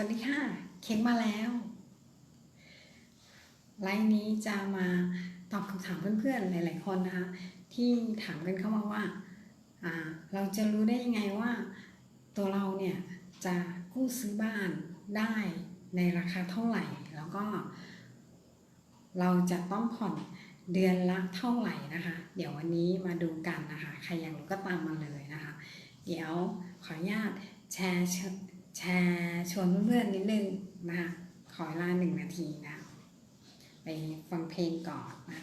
วัสดีค่ะ เค้กมาแล้ว ไลน์นี้จะมาตอบคำถามเพื่อนๆ หลายๆคนนะคะ ที่ถามกันเข้ามาว่าาเราจะรู้ได้ยังไงว่า ตัวเราเนี่ยจะกู้ซื้อบ้านได้ในราคาเท่าไหร่ แล้วก็ เราจะต้องผ่อนเดือนละเท่าไหร่นะคะ เดี๋ยววันนี้มาดูกันนะคะ ใครอยากรู้ก็ตามมาเลยนะคะ เดี๋ยวขออนุญาตแชร์ แชร์ชวนเพื่อนๆนิดนึงนะคะขอเวลาหนึ่งนาทีนะ ไปฟังเพลงก่อนนะ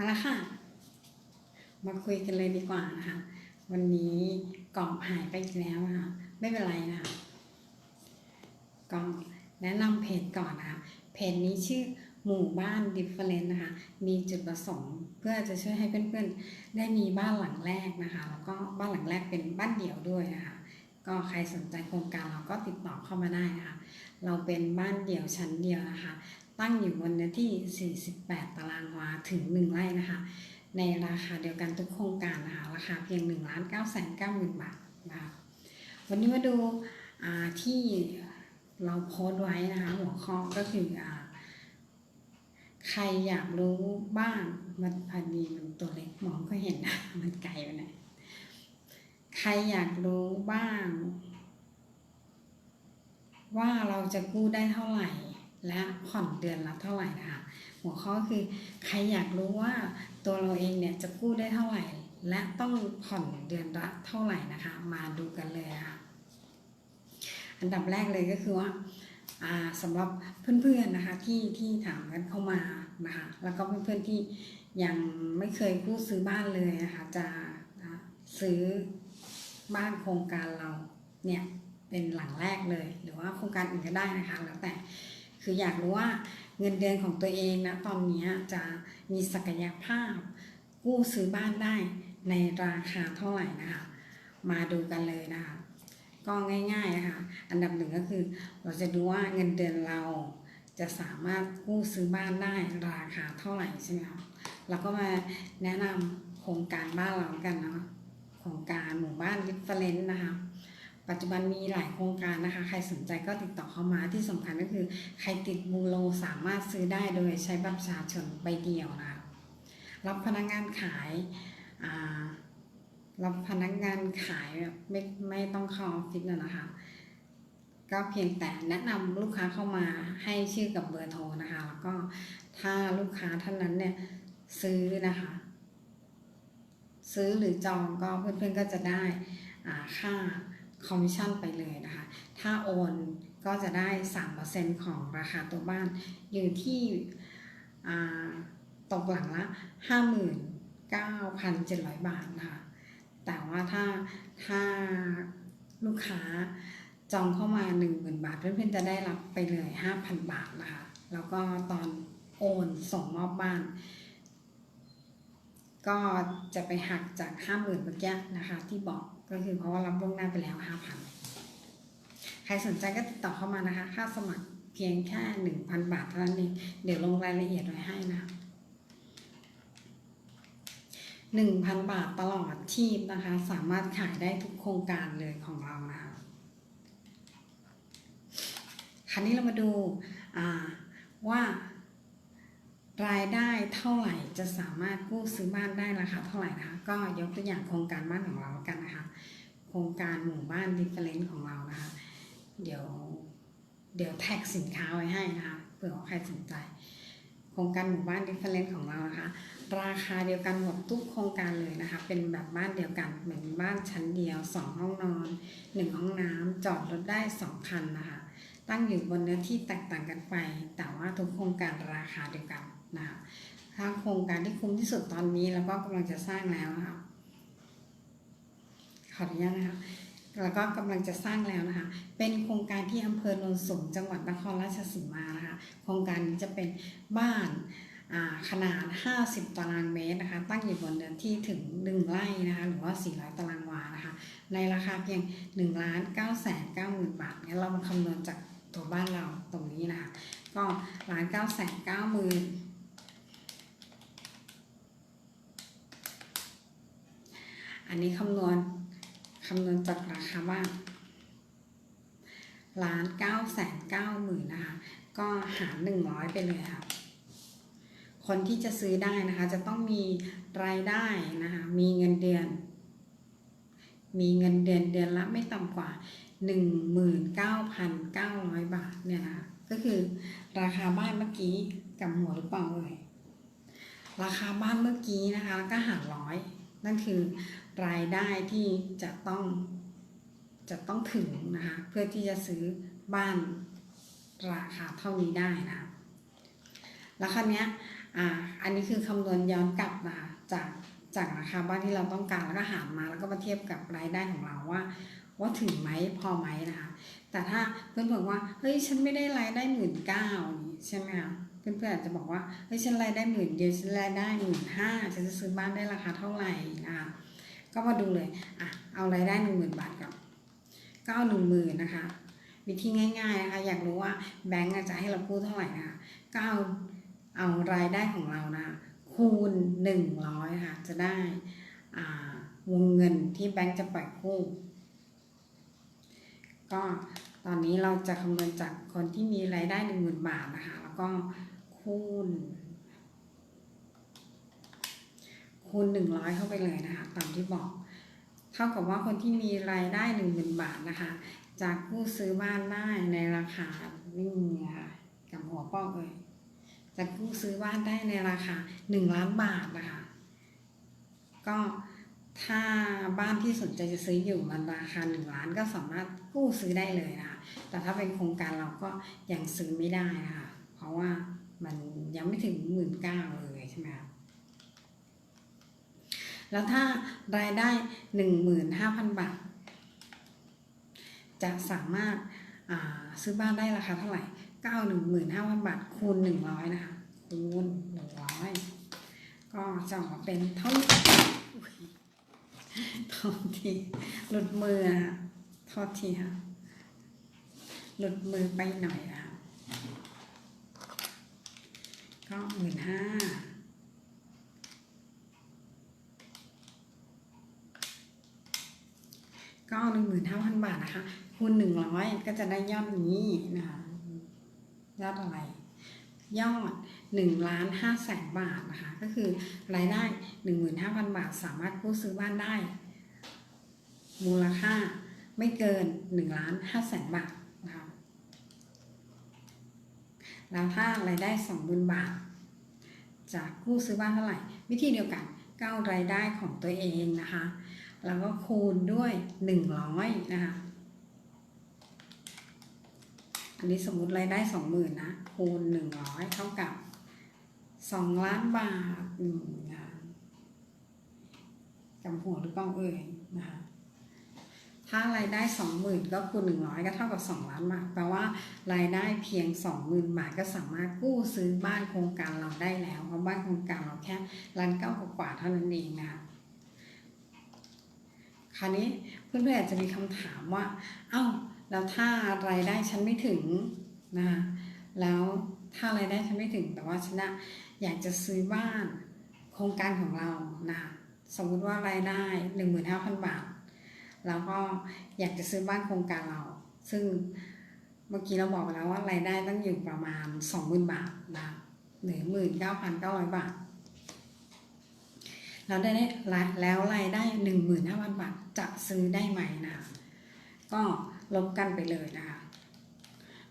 มาแล้วค่ะ มาคุยกันเลยดีกว่านะคะ วันนี้กล่องหายไปอีกแล้วนะคะ ไม่เป็นไรนะคะกล่องแนะนำเพจก่อนนะคะ เพจนี้ชื่อหมู่บ้าน Different นะคะ มีจุดประสงค์เพื่อจะช่วยให้เพื่อนๆ ได้มีบ้านหลังแรกนะคะ แล้วก็บ้านหลังแรกเป็นบ้านเดี่ยวด้วยนะคะ ก็ใครสนใจโครงการเราก็ติดต่อเข้ามาได้นะคะ เราเป็นบ้านเดี่ยวชั้นเดียวนะคะ ตั้งอยู่บนเนื้อที่ 48 ตารางวาถึง 1 ไร่นะคะ ในราคาเดียวกันทุกโครงการนะคะ ราคาเพียง1 9 9 0 0 0 0บาทนะคะวันนี้มาดูาที่เราโพสต์ไว้นะคะ หัวข้อก็คืออใครอยากรู้บ้างมันพอดีมันตัวเล็กมองก็เห็นนะมันไกลไปหน่อยใครอยากรู้บ้าง ว่าเราจะกู้ได้เท่าไหร่ และผ่อนเดือนละเท่าไหร่นะคะ หัวข้อคือใครอยากรู้ว่าตัวเราเองเนี่ยจะกู้ได้เท่าไหร่ และต้องผ่อนเดือนละเท่าไหร่นะคะ มาดูกันเลยนะคะอันดับแรกเลยก็คือว่าสำหรับเพื่อนๆนะคะที่ที่ถามกันเข้ามานะคะแล้วก็เพื่อนๆที่ยังไม่เคยกู้ซื้อบ้านเลยนะคะจะซื้อบ้านโครงการเราเนี่ยเป็นหลังแรกเลย หรือว่าโครงการอื่นก็ได้นะคะแล้วแต่ คืออยากรู้ว่าเงินเดือนของตัวเองนะตอนนี้จะมีศักยภาพ กู้ซื้อบ้านได้ในราคาเท่าไหร่นะคะมาดูกันเลยนะคะก็ง่ายๆนะคะอันดับหนึ่งก็คือ เราจะดูว่าเงินเดือนเราจะสามารถกู้ซื้อบ้านได้ราคาเท่าไหร่ใช่ไหมคะเราก็มาแนะนำโครงการบ้านเรากันเนาะโครงการหมู่บ้านริฟเฟรนนะคะ ปัจจุบันมีหลายโครงการนะคะ ใครสนใจก็ติดต่อเข้ามาที่สำคัญก็คือ ใครติดบูโรสามารถซื้อได้โดยใช้บัตรประชาชนใบเดียวนะคะรับพนักงานขายารับพนักงานขายแบบไม่ไม่ต้องเข้าออฟฟิศนะนะคะ ก็เพียงแต่แนะนำลูกค้าเข้ามาให้ชื่อกับเบอร์โทรนะคะ แล้วก็ถ้าลูกค้าท่านนั้นเนี่ยซื้อนะคะ ซื้อหรือจองก็เพื่อนๆก็จะได้ค่า คอมมิชชั่นไปเลยนะคะ ถ้าโอนก็จะได้ 3%ของราคาตัวบ้าน อยู่ที่อ่าตกหลังละ 59,700 บาทนะคะ แต่ว่าถ้าถ้าลูกค้าจองเข้ามา 10,000 บาท เพื่อนๆจะได้รับไปเลย 5,000 บาทนะคะ แล้วก็ตอนโอนส่งมอบบ้าน ก็จะไปหักจาก50,000เมื่อกี้นะคะ ที่บอกก็คือเพราะว่ารับล่วงหน้าไปแล้ว5,000ใครสนใจก็ติดต่อเข้ามานะคะ ค่าสมัครเพียงแค่1,000บาทเท่านั้นเองเดี๋ยวลงรายละเอียดไว้ให้นะ1,000บาทตลอดชีพนะคะ สามารถขายได้ทุกโครงการเลยของเรานะคะคราวนี้เรามาดูว่า รายได้เท่าไหร่จะสามารถกู้ซื้อบ้านได้ราคาเท่าไหร่นะคะ ก็ยกตัวอย่างโครงการบ้านของเรากันนะคะ โครงการหมู่บ้านดิฟเฟรนซ์ของเรานะคะ เดี๋ยวเดี๋ยวแท็กสินค้าไว้ให้นะคะเผื่อใครสนใจ โครงการหมู่บ้านดิฟเฟรนซ์ของเรานะคะ ราคาเดียวกันหมดทุกโครงการเลยนะคะ เป็นแบบบ้านเดียวกันเหมือนบ้านชั้นเดียว 2 ห้องนอน 1 ห้องน้ำจอดรถได้2คันนะคะ ตั้งอยู่บนเนื้อที่แตกต่างกันไป แต่ว่าทุกโครงการราคาเดียวกัน นะคะถ้าโครงการที่คุ้มที่สุดตอนนี้แล้วก็กำลังจะสร้างแล้วนะคะขออนุญาตนะคะแล้วก็กำลังจะสร้างแล้วนะคะ เป็นโครงการที่อำเภอโนนสูงจังหวัดนครราชสีมานะคะ โครงการนี้จะเป็นบ้านาขนาด 50 ตารางเมตรนะคะ ตั้งอยู่บนเนื้อที่ถึง 1 ไร่นะคะ หรือว่า 400 ตารางวานะคะ ในราคาเพียง1ล้าน9แสน9หมื่นบาท งั้นเรามาคำนวณจากตัวบ้านเราตรงนี้นะคะ ก็ล้าน9แสน9หมื่น อันนี้คำนวณคำนวณจากราคาบ้านล้านเก้าแสนเก้าหมื่นนะคะ ก็หารหนึ่งร้อยไปเลยค่ะ คนที่จะซื้อได้นะคะ จะต้องมีรายได้นะคะ มีเงินเดือน มีเงินเดือนเดือนละไม่ต่ำกว่าหนึ่งหมื่นเก้าพันเก้าร้อยบาทเนี่ยนะคะ ก็คือราคาบ้านเมื่อกี้กับหัวหรือเปล่าเลยราคาบ้านเมื่อกี้นะคะแล้วก็หารร้อยนั่นคือ รายได้ที่จะต้องจะต้องถึงนะคะเพื่อที่จะซื้อบ้านราคาเท่านี้ได้นะแล้วคราวนี้อ่าอันนี้คือคำนวณย้อนกลับนะคะจากจากราคาบ้านที่เราต้องการแล้วก็หารมาแล้วก็มาเทียบกับรายได้ของเราว่า ว่าถึงไหมพอไหมนะคะแต่ถ้าเพื่อนบอกว่าเฮ้ยฉันไม่ได้รายได้หมื่นเก้าใช่ไหมคะเพื่อนๆอาจจะบอกว่าเฮ้ยฉันรายได้หมื่นเดียวฉันรายได้หมื่นห้าฉันจะซื้อบ้านได้ราคาเท่าไหร่นะคะ ก็มาดูเลยอะเอารายได้หนึ่งหมื่นบาทก่อนก็เอาหนึ่งหมื่นนะคะ วิธีง่ายๆนะคะอยากรู้ว่าแบงก์จะให้เรากู้เท่าไหร่นะคะก็เอาเอารายได้ของเรานะคูณหนึ่งร้อยค่ะจะได้อ่าวงเงินที่แบงก์จะปล่อยกู้ก็ตอนนี้เราจะคำนวณจากคนที่มีรายได้หนึ่งหมื่นบาทนะคะ แล้วก็คูณ คูณหนึ่งร้อยเข้าไปเลยนะคะ ตามที่บอก เท่ากับว่าคนที่มีรายได้หนึ่งหมื่นบาทนะคะ จากกู้ซื้อบ้านได้ในราคานี่ค่ะกับหัวป้อกเลยจะกู้ซื้อบ้านได้ในราคาหนึ่งล้านบาทนะคะ ก็ถ้าบ้านที่สนใจจะซื้ออยู่มันราคาหนึ่งล้านก็สามารถกู้ซื้อได้เลยนะคะแต่ถ้าเป็นโครงการเราก็ยังซื้อไม่ได้นะคะเพราะว่ามันยังไม่ถึงหมื่นเก้าเลยใช่ไหมคะ แล้วถ้ารายได้หนึ่งหมื่นห้าพันบาท จะสามารถาซื้อบ้านได้ราคาเท่าไหร่ก็เอาหนึ่งหมื่นห้าพันบาท คูณหนึ่งร้อยนะคะ คูณหนึ่งร้อยก็จะออกมาเป็นเท่าอุ๊ยเท่าที่หลุดมือนะคะโทษทีค่ะ หลุดมือไปหน่อยนะก็หมื่นห้า ก็หนึ่งหมื่นห้าพันบาทนะคะคูณหนึ่งร้อยก็จะได้ยอดนี้นะคะยอดอะไร ยอดหนึ่งล้านห้าแสนบาทนะคะ ก็คือรายได้หนึ่งหมื่นห้าพันบาท สามารถกู้ซื้อบ้านได้ มูลค่าไม่เกินหนึ่งล้านห้าแสนบาทนะคะแล้วถ้ารายได้สองหมื่นบาทจะกู้ซื้อบ้านเท่าไหร่ วิธีเดียวกันก็เอารายได้ของตัวเองนะคะ แล้วก็คูณด้วยหนึ่งร้อยนะคะ อันนี้สมมติรายได้สองหมื่นนะ คูณหนึ่งร้อยเท่ากับสองล้านบาทนะคะจำหัวหรือกล้องเอ่ยนะคะ ถ้ารายได้สองหมื่นก็คูณหนึ่งร้อยก็เท่ากับสองล้านบาท แปลว่ารายได้เพียงสองหมื่นบาทก็สามารถกู้ซื้อบ้านโครงการเราได้แล้ว เพราะบ้านโครงการเราแค่ล้านเก้ากว่าเท่านั้นเองนะคะ คราวนี้เพื่อนๆอาจจะมีคำถามว่า เอ้า แล้วถ้ารายได้ฉันไม่ถึงนะคะแล้วถ้ารายได้ฉันไม่ถึง แต่ว่าฉันนะอยากจะซื้อบ้านโครงการของเรานะสมมุติว่ารายได้15,000บาท แล้วก็อยากจะซื้อบ้านโครงการเรา ซึ่งเมื่อกี้เราบอกไปแล้วว่ารายได้ต้องอยู่ประมาณ20,000บาทนะหรือ19,900บาทเรา ได้ได้แล้วรายได้หนึ่งหมื่นห้าพันบาทจะซื้อได้ไหมนะคะก็ลบกันไปเลยนะคะ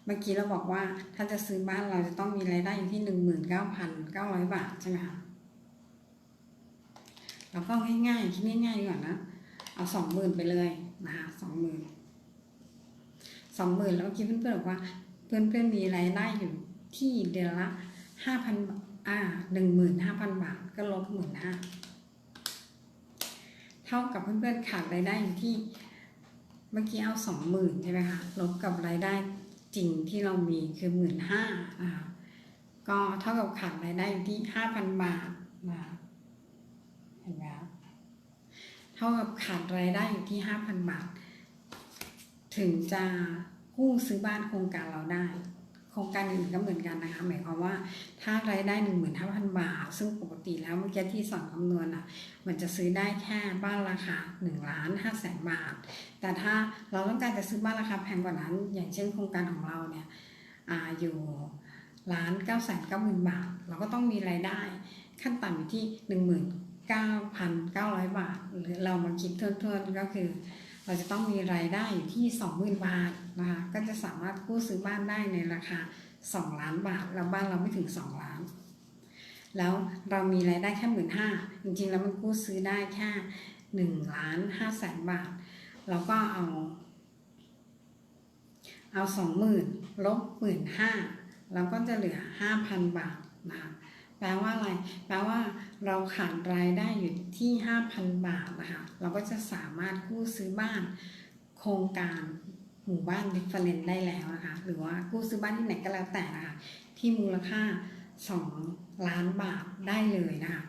เมื่อกี้เราบอกว่าถ้าจะซื้อบ้านเราจะต้องมีรายได้อยู่ที่หนึ่งหมื่นเก้าพันเก้าร้อยบาทใช่ไหมคะเราก็ง่ายๆคิดง่ายๆดีกว่านะ เอาสองหมื่นไปเลยนะคะสองหมื่นสองหมื่นแล้วคิดเพื่อนๆบอกว่า เพื่อนๆมีรายได้อยู่ที่เดือนละห้าพันอ่าหนึ่งหมื่นห้าพันบาทก็ลบหมื่นห้า เท่ากับเพื่อนๆขาดรายได้อยู่ที่เมื่อกี้เอาสองหมื่นใช่ไหมคะลบกับรายได้จริงที่เรามีคือหมื่นห้านะคะก็เท่ากับขาดรายได้อยู่ที่ห้าพันบาทนะคะเห็นไหมคะเท่ากับขาดรายได้อยู่ที่ห้าพันบาท ถึงจะกู้ซื้อบ้านโครงการเราได้ ครงการอื่นก็เหมือนกันนะคะ หมายความว่าถ้ารายได้หนึ่งหมื่นห้าพันบาท ซึ่งปกติแล้วเมื่อกี้ที่สอนคำนวณอะมันจะซื้อได้แค่บ้านราคา1ล้าน5แสนบาท แต่ถ้าเราต้องการจะซื้อบ้านราคาแพงกว่านั้น อย่างเช่นโครงการของเราเนี่ยออยู่ล้าน9แสน9หมื่นบาท เราก็ต้องมีรายได้ขั้นต่ำอยู่ที่ 19,900 บาท หรือเรามาคิดทวนๆก็คือ เราจะต้องมีรายได้อยู่ที่ 20,000 บาทนะคะก็จะสามารถกู้ซื้อบ้านได้ในราคา 2 ล้านบาท แล้วบ้านเราไม่ถึง 2 ล้าน แล้วเรามีรายได้แค่หมื่นห้าจริงๆ แล้วมันกู้ซื้อได้แค่หนึ่งล้านห้าแสนบาท เราก็เอา เอาสองหมื่นลบหมื่นห้าเราก็จะเหลือห้าพันบาทนะคะ แปลว่าอะไร แปลว่าเราขาดรายได้อยู่ที่ห้าพันบาทนะคะ เราก็จะสามารถกู้ซื้อบ้านโครงการหมู่บ้านดิฟเฟรนได้แล้วนะคะ หรือว่ากู้ซื้อบ้านที่ไหนก็แล้วแต่นะคะ ที่มูลค่า 2 ล้านบาทได้เลยนะคะ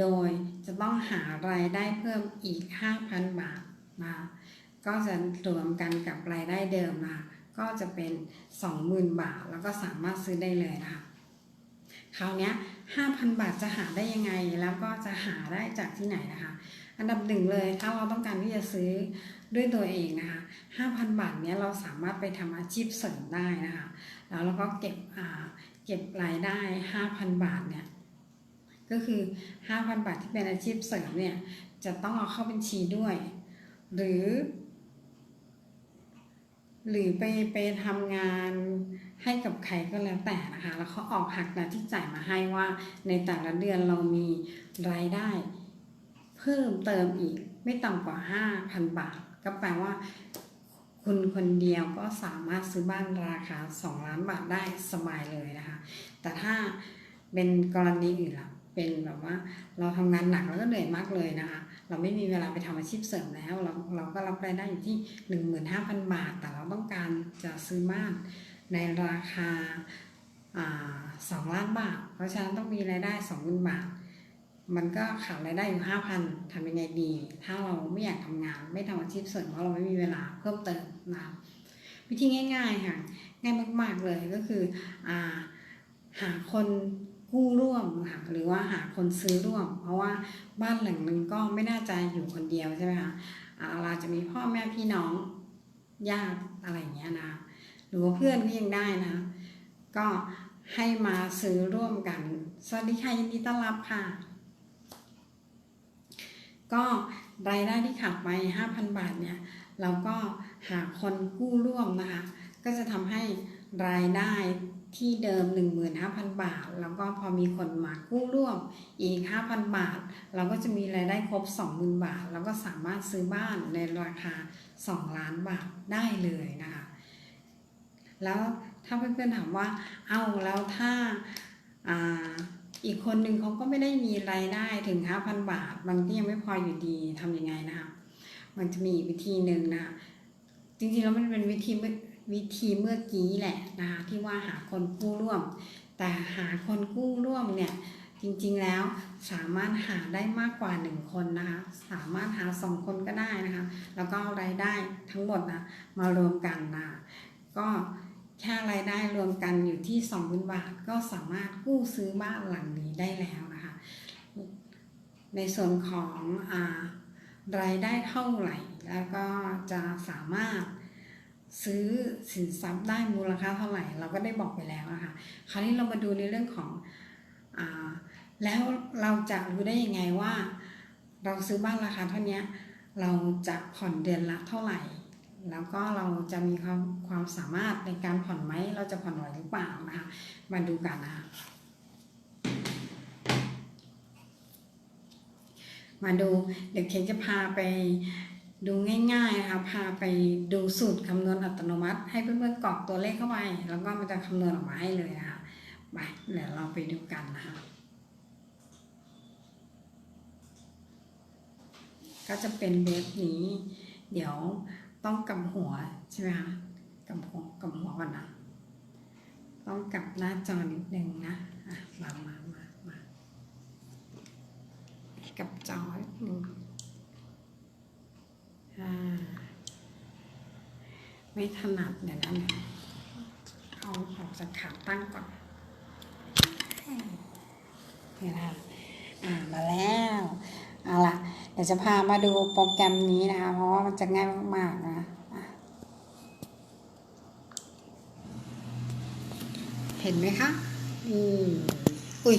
โดยจะต้องหารายได้เพิ่มอีก 5,000 บาทนะก็จะรวมกันกับรายได้เดิมนะก็จะเป็น 20,000 บาท แล้วก็สามารถซื้อได้เลยนะคะ คราวนี้5,000บาทจะหาได้ยังไง แล้วก็จะหาได้จากที่ไหนนะคะ อันดับหนึ่งเลยถ้าเราต้องการที่จะซื้อด้วยตัวเองนะคะ5,000บาทเนี้ยเราสามารถไปทำอาชีพเสริมได้นะคะ แล้วเราก็เก็บเก็บรายได้5,000บาทเนี่ยก็คือ 5,000 บาทที่เป็นอาชีพเสริมเนี่ย จะต้องเอาเข้าบัญชีด้วย หรือ หรือไปไปทำงาน ให้กับใครก็แล้วแต่นะคะ แล้วเขาออกหักน้าที่จ่ายมาให้ว่า ในแต่ละเดือนเรามีรายได้ เพิ่มเติมอีกไม่ต่ำกว่า 5,000 บาท ก็แปลว่า คุณคนเดียวก็สามารถซื้อบ้านราคา 2 ล้านบาทได้สบายเลยนะคะ แต่ถ้าเป็นกรณีอื่นล่ะเป็นแบบว่าเราทำงานหนักแล้วก็เหนื่อยมากเลยนะคะ เราไม่มีเวลาไปทำอาชีพเสริมแล้ว เราเราก็รับรายได้อยู่ที่ 15,000 บาท แต่เราต้องการจะซื้อบ้าน ในราคาสอ่า2ล้านบาท เพราะฉะนั้นต้องมีรายได้20,000บาท มันก็ขาดรายได้อยู่ห้าพันทำยังไงดี ถ้าเราไม่อยากทำงาน ไม่ทำอาชีพเสริมเพราะเราไม่มีเวลาเพิ่มเติมนะวิธีง่ายๆค่ะ ง่ายมาก ๆเลยก็คืออ่าหาคนกู้ร่วมค่ะหรือว่าหาคนซื้อร่วม เพราะว่าบ้านหลังหนึ่งก็ไม่น่าจะอยู่คนเดียวใช่ไหมคะเราจะมีพ่อแม่พี่น้องญาติอะไรอย่างเงี้ยนะ หรือว่าเพื่อนก็ยังได้นะ ก็ให้มาซื้อร่วมกัน สวัสดีค่ะยินดีต้อนรับค่ะ ก็รายได้ที่ขาดไป 5,000 บาทเนี่ย เราก็หาคนกู้ร่วมนะคะ ก็จะทำให้รายได้ที่เดิม 15,000 บาท แล้วก็พอมีคนมากู้ร่วมอีก 5,000 บาท เราก็จะมีรายได้ครบ 20,000 บาท แล้วก็สามารถซื้อบ้านในราคา 2 ล้านบาทได้เลยนะคะ แล้วถ้าเพื่อนๆถามว่า เอาแล้วถ้าอ่าอีกคนหนึ่งเขาก็ไม่ได้มีรายได้ถึง 5,000 บาท มันก็ยังไม่พออยู่ดีทำยังไงนะคะ มันจะมีวิธีหนึ่งนะคะจริงๆแล้วมันเป็นวิธีเมื่อวิธีเมื่อกี้แหละนะคะที่ว่าหาคนกู้ร่วม แต่หาคนกู้ร่วมเนี่ยจริงๆแล้วสามารถหาได้มากกว่า 1 คนนะคะ สามารถหา 2 คนก็ได้นะคะ แล้วก็รายได้ทั้งหมดนะมารวมกันนะคะก็ แค่รายได้รวมกันอยู่ที่20,000บาท ก็สามารถกู้ซื้อบ้านหลังนี้ได้แล้วนะคะ ในส่วนของอารายได้เท่าไหร่ แล้วก็จะสามารถซื้อสินทรัพย์ได้มูลค่าเท่าไหร่ เราก็ได้บอกไปแล้วนะคะคราวนี้เรามาดูในเรื่องของอแล้วเราจะรู้ได้ยังไงว่า เราซื้อบ้านราคาเท่านี้เราจะผ่อนเดือนละเท่าไหร่ แล้วก็เราจะมีความความสามารถในการผ่อนไหม เราจะผ่อนไหวหรือเปล่านะคะ มาดูกันนะคะมาดูเดี๋ยวเคนจะพาไปดูง่ายๆนะคะพาไปดูสูตรคำนวณอัตโนมัติ ให้เพื่อนๆกรอกตัวเลขเข้าไป แล้วก็มันจะคำนวณออกมาให้เลยนะคะไปเดี๋ยวเราไปดูกันนะคะก็จะเป็นเว็บนี้ เดี๋ยว ต้องกำหัวใช่ไหมคะกำหัวกำหัวก่อนนะต้องกลับหน้าจอนิดนึงนะอะมามามามากับจอนิดนึงอ่าไม่ถนัดเดี๋ยวนะเอาออกจากขาตั้งก่อนนี่นะคะอ่ามาแล้วเอาละ ดี๋ยวจะพามาดูโปรแกรมนี้นะคะ เพราะว่ามันจะง่ายมากๆนะเห็นไหมคะ อืม อุ้ย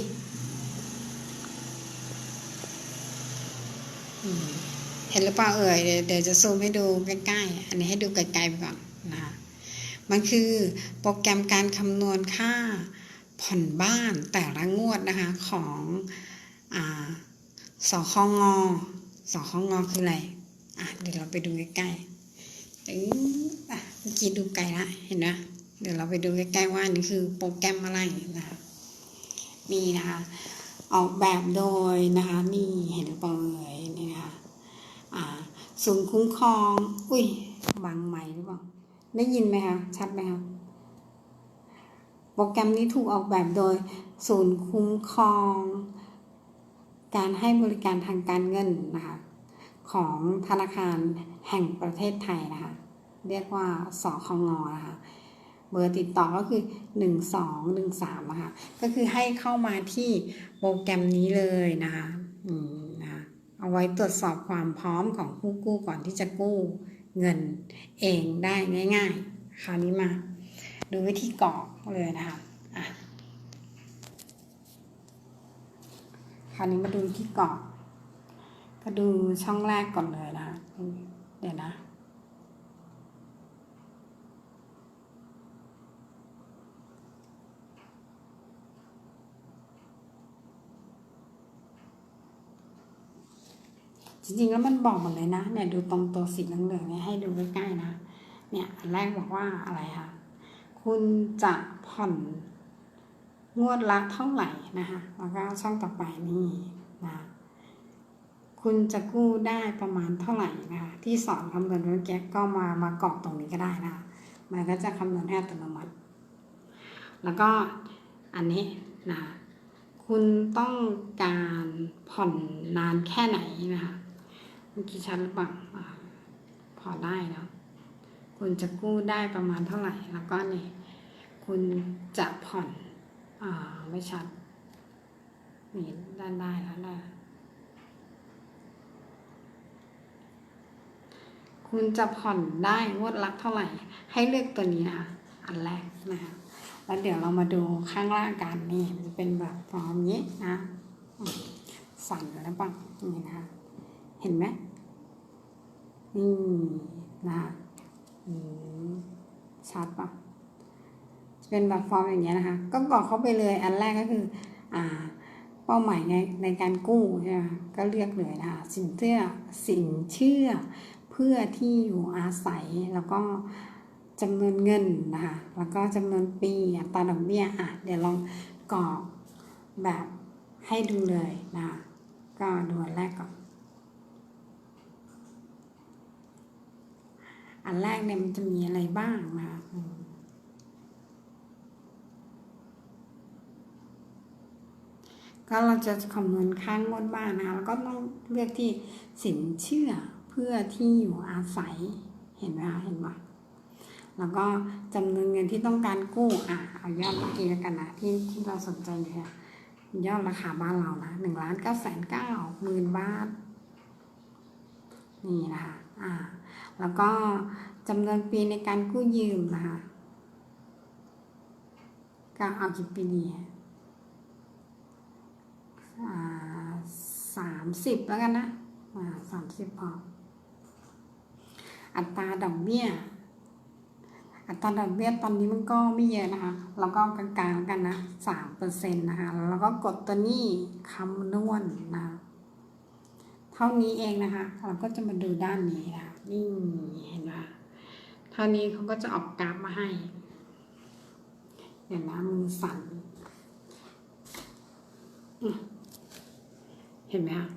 เห็นหรือเปล่าเอ่ย เดี๋ยวจะซูมให้ดูใกล้ๆ อันนี้ให้ดูไกลๆไปก่อนนะคะมันคือโปรแกรมการคำนวณค่าผ่อนบ้านแต่ละงวดนะคะของอ่าสคง สคงงอคืออะไร อะ เดี๋ยวเราไปดูใกล้ๆตึงอะเมื่อกี้ดูไกลละ เห็นไหมเดี๋ยวเราไปดูใกล้ๆว่านี่คือโปรแกรมอะไรนะคะมีนะคะ ออกแบบโดยนะคะ นี่เห็นเปล่าเอ่ยนี่นะคะอ่าศูนย์คุ้มครอง อุ้ยบังไหมค์หรือเปล่า ได้ยินไหมคะชัดไหมคะโปรแกรมนี้ถูกออกแบบโดยศูนย์คุ้มครอง การให้บริการทางการเงินนะคะของธนาคารแห่งประเทศไทยนะคะ เรียกว่าสคงนะคะเบอร์ติดต่อก็คือ 1213นะคะก็คือให้เข้ามาที่โปรแกรมนี้เลยนะคะอืมนะคะเอาไว้ตรวจสอบความพร้อมของผู้กู้ก่อนที่จะกู้เงินเองได้ง่าย ๆ คราวนี้มา ดูวิธีกรอกเลยนะคะอะค ราวนี้มาดูวิธีกรอกก็ดูช่องแรกก่อนเลยนะคะเดี๋ยวนะจริงๆแล้วมันบอกหมดเลยนะเนี่ยดูตรงตัวสีเหลืองๆเนี่ยให้ดูใกล้ๆนะ เนี่ยอันแรกบอกว่าอะไรคะคุณจะผ่อน งวดละเท่าไหร่นะคะแล้วก็ช่องต่อไปนี่นะคุณจะกู้ได้ประมาณเท่าไหร่นะคะที่สอนคำนวณเมื่อกี้ก็มามากรอกตรงนี้ก็ได้นะคะมันก็จะคำนวณให้อัตโนมัติ แล้วก็อันนี้นะคุณต้องการผ่อนนานแค่ไหนนะคะเมื่อกี้ชัดหรือเปล่าอ่าพอได้เนาะคุณจะกู้ได้ประมาณเท่าไหร่ แล้วก็นี่คุณจะผ่อน อ่า ไม่ชัดนี่ด้านได้แล้วได้คุณจะผ่อนได้งวดละเท่าไหร่ ให้เลือกตัวนี้นะคะ อันแรกนะคะแล้วเดี๋ยวเรามาดูข้างล่างกันนี่มันจะเป็นแบบฟอร์มนี้นะสั่นแล้วปังนี่นะคะเห็นไหมนี่นะชัดปะจะ เป็นแบบฟอร์มอย่างเงี้ยนะคะ ก็กรอกเข้าไปเลยอันแรกก็คืออ่าเป้าหมายในในการกู้ใช่ไหมก็เลือกเลยนะคะสินเชื่อสินเชื่อเพื่อที่อยู่อาศัยแล้วก็จำนวนเงินนะคะแล้วก็จำนวนปีอัตราดอกเบี้ยอะเดี๋ยวลองกรอกแบบให้ดูเลยนะคะก็ดูอันแรกก่อนอันแรกเนี่ยมันจะมีอะไรบ้างนะคะอืม ก็เราจะคำนวณค่างวดบ้านนะคะแล้วก็ต้องเลือกที่สินเชื่อเพื่อที่อยู่อาศัยเห็นไหมคะเห็นไหมแล้วก็จำนวนเงินที่ต้องการกู้อะเอายอดเมื่อกี้แล้วกันนะที่ที่เราสนใจเนี่ยยอดราคาบ้านเรานะหนึ่งล้านเก้าแสนเก้าหมื่นบาทนี่นะคะอ่าแล้วก็จำนวนปีในการกู้ยืมนะคะก็เอากี่ปีดีอ่า สามสิบแล้วกันนะอ่าสามสิบพอ อัตราดอกเบี้ย อัตราดอกเบี้ยตอนนี้มันก็ไม่เยอะนะคะแล้วก็กลางๆกันนะสามเปอร์เซ็นต์นะคะ แล้วก็กดตัวนี้คำนวณนะเท่านี้เองนะคะ เราก็จะมาดูด้านนี้นะนี่เห็นไหมเท่านี้เขาก็จะออกกราฟมาให้เดี๋ยวนะมือสั่นอืม เห็นไหมคะ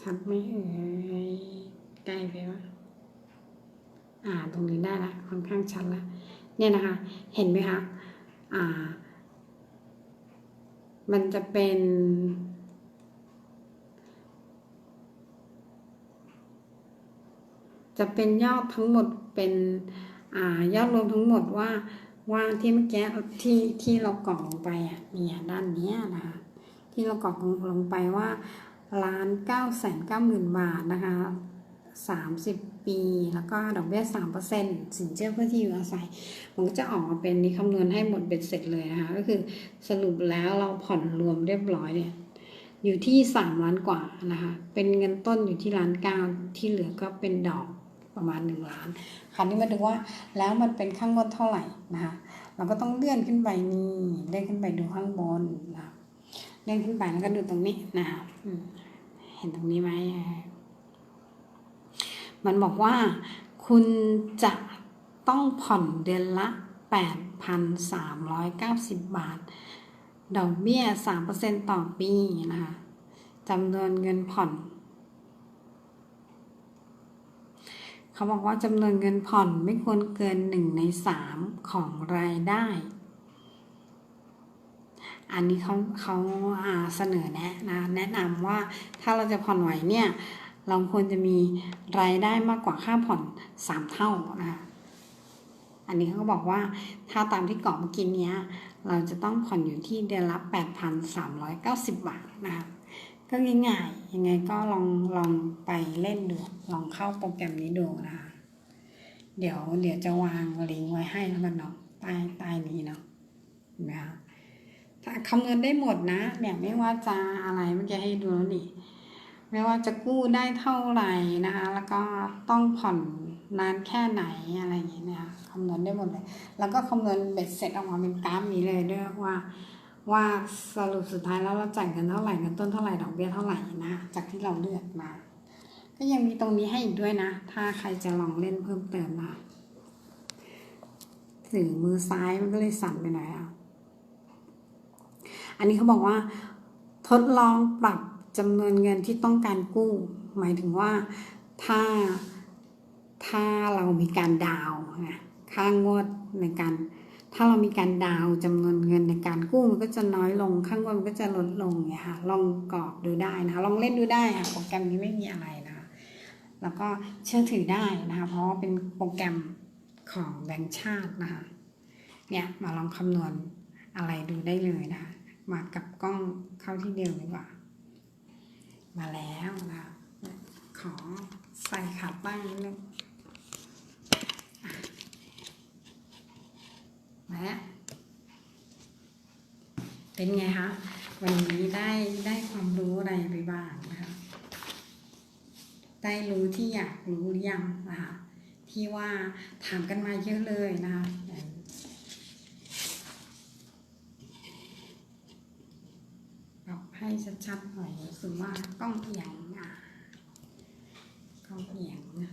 ชัดไหมเอ่ยใกล้ไปวะอ่า ตรงนี้ได้ละค่อนข้างชัดละเนี่ยนะคะ เห็นไหมคะอ่า มันจะเป็นจะเป็นยอดทั้งหมดเป็นอ่ายอดรวมทั้งหมดว่าว่าที่เมื่อกี้ที่ที่เรากรอกลงไปอะเนี่ยด้านเนี้ยนะคะ ที่เรากรอกลงไปว่าล้านเก้าแสนเก้าหมื่นบาทนะคะสามสิบปี แล้วก็ดอกเบี้ยสามเปอร์เซ็นต์สินเชื่อเพื่อที่อยู่อาศัย มันก็จะออกมาเป็นนี้คำนวณให้หมดเบ็ดเสร็จเลยนะคะ ก็คือสรุปแล้วเราผ่อนรวมเรียบร้อยเนี่ย อยู่ที่สามล้านกว่านะคะ เป็นเงินต้นอยู่ที่ล้านเก้าที่เหลือก็เป็นดอกประมาณหนึ่งล้าน คราวนี้มาดูว่าแล้วมันเป็นข้างบนเท่าไหร่นะคะ เราก็ต้องเลื่อนขึ้นไปนี่เลื่อนขึ้นไปดูข้างบนนะคะ เลื่อนขึ้นไปแล้วก็ดูตรงนี้นะคะเห็นตรงนี้ไหมมันบอกว่าคุณจะต้องผ่อนเดือนละ 8,390 บาท ดอกเบี้ย 3%ต่อปีนะคะจำนวนเงินผ่อน เขาบอกว่าจำนวนเงินผ่อนไม่ควรเกิน 1 ใน 3 ของรายได้ อันนี้เขาเขาาเสนอแนะนะแนะนำว่าถ้าเราจะผ่อนไหวเนี่ยเราควรจะมีรายได้มากกว่าค่าผ่อนสามเท่านะคะอันนี้เขาก็บอกว่าถ้าตามที่กรอกเมื่อกี้เนี้ยเราจะต้องผ่อนอยู่ที่เดือนละ 8,390 บาทนะคะก็ง่ายๆยังไงก็ลองลองไปเล่นดู ลองเข้าโปรแกรมนี้ดูนะคะเดี๋ยวเดี๋ยวจะวางลิงก์ไว้ให้แล้วกันเนาะใต้ใต้นี้เนาะเห็นไหมคะ ถ้าคำนวณได้หมดนะเนี่ยไม่ว่าจะอะไรเมื่อกี้ให้ดูแล้วนี่ไม่ว่าจะกู้ได้เท่าไหร่นะคะ แล้วก็ต้องผ่อนนานแค่ไหนอะไรอย่างเงี้ยนะคะคำนวณได้หมดเลย แล้วก็คำนวณเบ็ดเสร็จออกมาเป็นกราฟนี้เลยด้วยว่า ว่าสรุปสุดท้ายแล้วเราจ่ายเงินเท่าไหร่เงินต้นเท่าไหร่ดอกเบี้ยเท่าไหร่นะจากที่เราเลือกมา ก็ยังมีตรงนี้ให้อีกด้วยนะ ถ้าใครจะลองเล่นเพิ่มเติมนะสื่อมือซ้ายมันก็เลยสั่นไปหน่อยอะ อันนี้เขาบอกว่า ทดลองปรับจำนวนเงินที่ต้องการกู้ หมายถึงว่าถ้าถ้าเรามีการดาวนะค่างวดในการ ถ้าเรามีการดาวน์จำนวนเงินในการกู้มันก็จะน้อยลงข้างบนมันก็จะลดลงเนี่ยค่ะ ลองกรอกดูได้นะคะลองเล่นดูได้ค่ะโปรแกรมนี้ไม่มีอะไรนะคะแล้วก็เชื่อถือได้นะคะเพราะว่าเป็นโปรแกรมของแบงก์ชาตินะคะเนี่ยมาลองคำนวณอะไรดูได้เลยนะคะ มากับกล้องเข้าที่เดิมดีกว่า มาแล้วนะคะขอใส่ขาตั้งนิดนึงอะมาแล้วเป็นไงคะ วันนี้ได้ได้ความรู้อะไรไปบ้างนะคะ ได้รู้ที่อยากรู้หรือยังนะคะ ที่ว่าถามกันมาเยอะเลยนะคะปรับ ให้ชัดๆหน่อยรู้สึกว่ากล้องเอียงอะกล้องเอียงนะ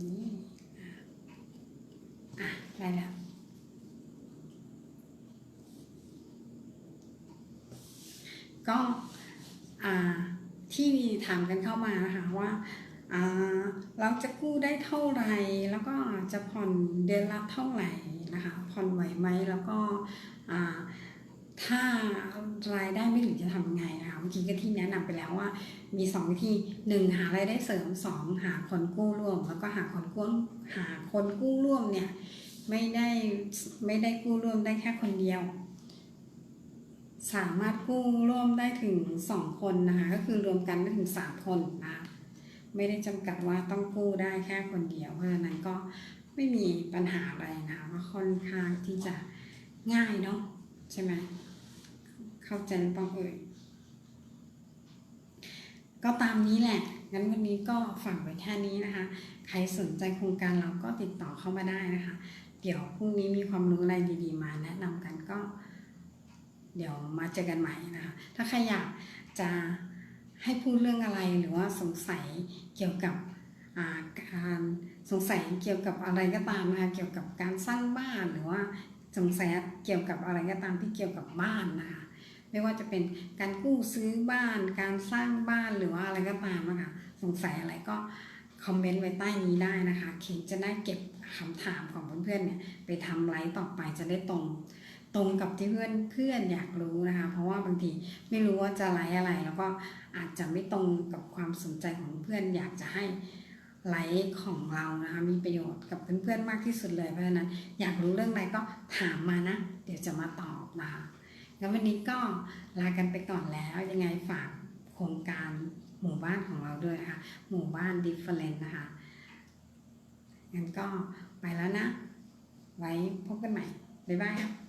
นี่อะอะได้แล้วก็อ่าที่ถามกันเข้ามานะคะว่า เราจะกู้ได้เท่าไหร่ แล้วก็จะผ่อนเดือนละเท่าไหร่นะคะ ผ่อนไหวไหมแล้วก็ถ้ารายได้ไม่ถึงจะทำยังไงนะคะเมื่อกี้ก็ที่แนะนำไปแล้วว่า มีสองวิธีหนึ่งหารายได้เสริมสองหาคนกู้ร่วม แล้วก็หาคนกู้หาคนกู้ร่วมเนี่ยไม่ได้ไม่ได้กู้ร่วมได้แค่คนเดียว สามารถกู้ร่วมได้ถึงสองคนนะคะก็คือรวมกันได้ถึงสามคนนะคะ ไม่ได้จำกัดว่าต้องกู้ได้แค่คนเดียว เพราะฉะนั้นก็ไม่มีปัญหาอะไรนะคะก็ค่อนข้างที่จะง่ายเนาะใช่ไหมเข้าใจหรือเปล่าเอ่ยก็ตามนี้แหละ งั้นวันนี้ก็ฝากไว้แค่นี้นะคะ ใครสนใจโครงการเราก็ติดต่อเข้ามาได้นะคะ เดี๋ยวพรุ่งนี้มีความรู้อะไรดีๆ มาแนะนำกันก็ เดี๋ยวมาเจอกันใหม่นะคะ ถ้าใครอยากจะ ให้พูดเรื่องอะไรหรือว่าสงสัยเกี่ยวกับการสงสัยเกี่ยวกับอะไรก็ตามนะคะเกี่ยวกับการสร้างบ้านหรือว่าสงสัยเกี่ยวกับอะไรก็ตามที่เกี่ยวกับบ้านนะคะไม่ว่าจะเป็นการกู้ซื้อบ้าน การสร้างบ้านหรือว่าอะไรก็ตามนะคะสงสัยอะไรก็คอมเมนต์ไว้ใต้นี้ได้นะคะเคนจะได้เก็บคำถามของเพื่อนๆเนี่ยไปทำไลฟ์ต่อไปจะได้ตรง ตรงกับที่เพื่อนเพื่อนอยากรู้นะคะ เพราะว่าบางทีไม่รู้ว่าจะไลฟ์อะไร แล้วก็อาจจะไม่ตรงกับความสนใจของเพื่อนอยากจะให้ไลฟ์ของเรานะคะมีประโยชน์กับเพื่อนๆมากที่สุดเลยเพราะฉะนั้นอยากรู้เรื่องอะไรก็ถามมานะ เดี๋ยวจะมาตอบนะคะงั้นวันนี้ก็ลากันไปก่อนแล้วยังไงฝากโครงการหมู่บ้านของเราด้วยนะคะหมู่บ้านดิฟเฟลนนะคะงั้นก็ไปแล้วนะ ไว้พบกันใหม่ บ๊ายบายครับ